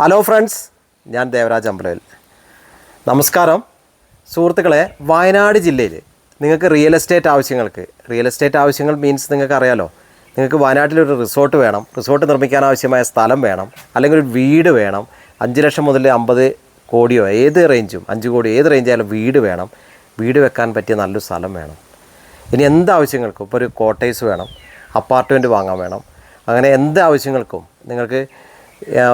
Hello friends ഞാൻ ദേവരാജ് അമ്പലയിൽ നമസ്കാരം. സുഹൃത്തുക്കളെ വയനാട് ജില്ലയിൽ നിങ്ങൾക്ക് റിയൽ എസ്റ്റേറ്റ് ആവശ്യങ്ങൾക്ക് റിയൽ എസ്റ്റേറ്റ് ആവശ്യങ്ങൾ മീൻസ് നിങ്ങൾക്ക് അറിയാലോ? നിങ്ങൾക്ക് വയനാട്ടിലൊരു റിസോർട്ട് വേണം. റിസോർട്ട് നിർമ്മിക്കാൻ ആവശ്യമായ സ്ഥലം വേണം. അല്ലെങ്കിൽ ഒരു വീട് വേണം. അഞ്ച് ലക്ഷം മുതൽ അമ്പത് കോടിയോ ഏത് റേഞ്ചും അഞ്ച് കോടി ഏത് റേഞ്ച് ആയാലും വീട് വേണം. വീട് വെക്കാൻ പറ്റിയ നല്ലൊരു സ്ഥലം വേണം. ഇനി എന്ത് ആവശ്യങ്ങൾക്കും? ഇപ്പോൾ ഒരു കോട്ടേഴ്സ് വേണം. അപ്പാർട്ട്മെന്റ് വാങ്ങാൻ വേണം. അങ്ങനെ എന്ത് ആവശ്യങ്ങൾക്കും നിങ്ങൾക്ക്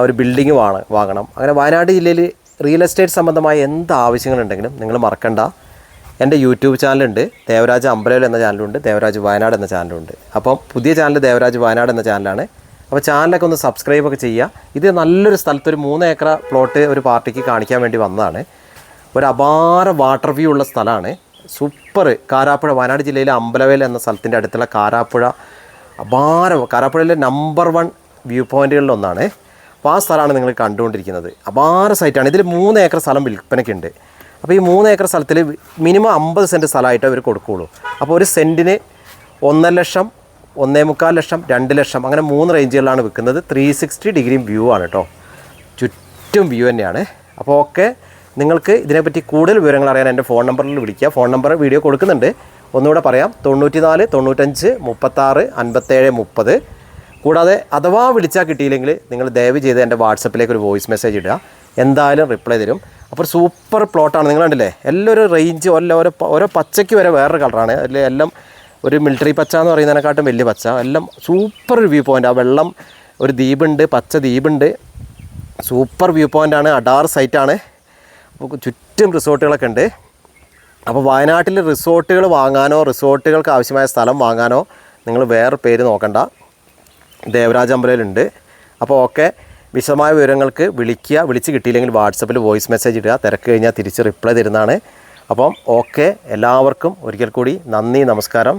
ഒരു ബിൽഡിംഗ് വാങ്ങ വാങ്ങണം. അങ്ങനെ വയനാട് ജില്ലയിൽ റിയൽ എസ്റ്റേറ്റ് സംബന്ധമായ എന്ത് ആവശ്യങ്ങളുണ്ടെങ്കിലും നിങ്ങൾ മറക്കണ്ട. എന്റെ യൂട്യൂബ് ചാനലുണ്ട് ദേവരാജ് അമ്പലവൽ എന്ന ചാനലുണ്ട് ദേവരാജ് വയനാട് എന്ന ചാനലുണ്ട്. അപ്പം പുതിയ ചാനൽ ദേവരാജ് വയനാട് എന്ന ചാനലാണ്. അപ്പോൾ ചാനലൊക്കെ ഒന്ന് സബ്സ്ക്രൈബ് ഒക്കെ ചെയ്യുക. ഇത് നല്ലൊരു സ്ഥലത്ത് ഒരു മൂന്ന് ഏക്കർ പ്ലോട്ട് ഒരു പാർട്ടിക്ക് കാണിക്കാൻ വേണ്ടി വന്നതാണ്. ഒരു അപാര വാട്ടർ വ്യൂ ഉള്ള സ്ഥലമാണ്. സൂപ്പർ കാരാപ്പുഴ വയനാട് ജില്ലയിലെ അമ്പലവേൽ എന്ന സ്ഥലത്തിന്റെ അടുത്തുള്ള കാരാപ്പുഴ. അപാര കാരാപ്പുഴയിലെ നമ്പർ വൺ വ്യൂ പോയിന്റുകളിലൊന്നാണ് അപ്പോൾ ആ സ്ഥലമാണ് നിങ്ങൾ കണ്ടുകൊണ്ടിരിക്കുന്നത്. അപാര സൈറ്റാണ് ഇതിൽ മൂന്ന് ഏക്കർ സ്ഥലം വിൽപ്പനയ്ക്കുണ്ട്. അപ്പോൾ ഈ മൂന്ന് ഏക്കർ സ്ഥലത്തിൽ മിനിമം അമ്പത് സെന്റ് സ്ഥലമായിട്ട് അവർ കൊടുക്കുകയുള്ളൂ അപ്പോൾ ഒരു സെന്റിന് ഒന്നര ലക്ഷം ഒന്നേ മുക്കാൽ ലക്ഷം രണ്ട് ലക്ഷം അങ്ങനെ മൂന്ന് റേഞ്ചുകളിലാണ് വിൽക്കുന്നത്. ത്രീ സിക്സ്റ്റി ഡിഗ്രിയും വ്യൂ ആണ് കേട്ടോ ചുറ്റും വ്യൂ തന്നെയാണ്. അപ്പോൾ ഓക്കെ നിങ്ങൾക്ക് ഇതിനെപ്പറ്റി കൂടുതൽ വിവരങ്ങൾ അറിയാൻ എന്റെ ഫോൺ നമ്പറിൽ വിളിക്കുക. ഫോൺ നമ്പർ വീഡിയോ കൊടുക്കുന്നുണ്ട്. ഒന്നുകൂടെ പറയാം. തൊണ്ണൂറ്റി നാല് തൊണ്ണൂറ്റഞ്ച് മുപ്പത്താറ് അൻപത്തേഴ് മുപ്പത്. കൂടാതെ അഥവാ വിളിച്ചാൽ കിട്ടിയില്ലെങ്കിൽ നിങ്ങൾ ദയവ് ചെയ്ത് എന്റെ വാട്സപ്പിലേക്ക് ഒരു വോയിസ് മെസ്സേജ് ഇടുക. എന്തായാലും റിപ്ലൈ തരും. അപ്പോൾ സൂപ്പർ പ്ലോട്ടാണ്. നിങ്ങൾ കണ്ടില്ലേ? എല്ലാം ഒരു റേഞ്ച് ഓരോ ഓരോ ഓരോ പച്ചയ്ക്ക് വരെ വേറൊരു കളറാണ്. അതിൽ എല്ലാം ഒരു മിലിറ്ററി പച്ച എന്ന് പറയുന്നതിനെക്കാട്ടും വലിയ പച്ച. എല്ലാം സൂപ്പർ വ്യൂ പോയിന്റ് ആ. വെള്ളം ഒരു ദ്വീപുണ്ട് പച്ച ദ്വീപുണ്ട്. സൂപ്പർ വ്യൂ പോയിന്റാണ് അഡാർ സൈറ്റാണ് അപ്പോൾ ചുറ്റും റിസോർട്ടുകളൊക്കെ ഉണ്ട്. അപ്പോൾ വയനാട്ടിൽ റിസോർട്ടുകൾ വാങ്ങാനോ റിസോർട്ടുകൾക്ക് ആവശ്യമായ സ്ഥലം വാങ്ങാനോ നിങ്ങൾ വേറെ പേര് നോക്കണ്ട. ദേവരാജ് അമ്പലയിലുണ്ട് അപ്പോൾ ഓക്കെ വിശദമായ വിവരങ്ങൾക്ക് വിളിക്കുക വിളിച്ച് കിട്ടിയില്ലെങ്കിൽ വാട്സപ്പിൽ വോയിസ് മെസ്സേജ് ഇടുക തിരക്ക് കഴിഞ്ഞാൽ തിരിച്ച് റിപ്ലൈ തരുന്നതാണ്. അപ്പം ഓക്കെ എല്ലാവർക്കും ഒരിക്കൽ കൂടി നന്ദി നമസ്കാരം.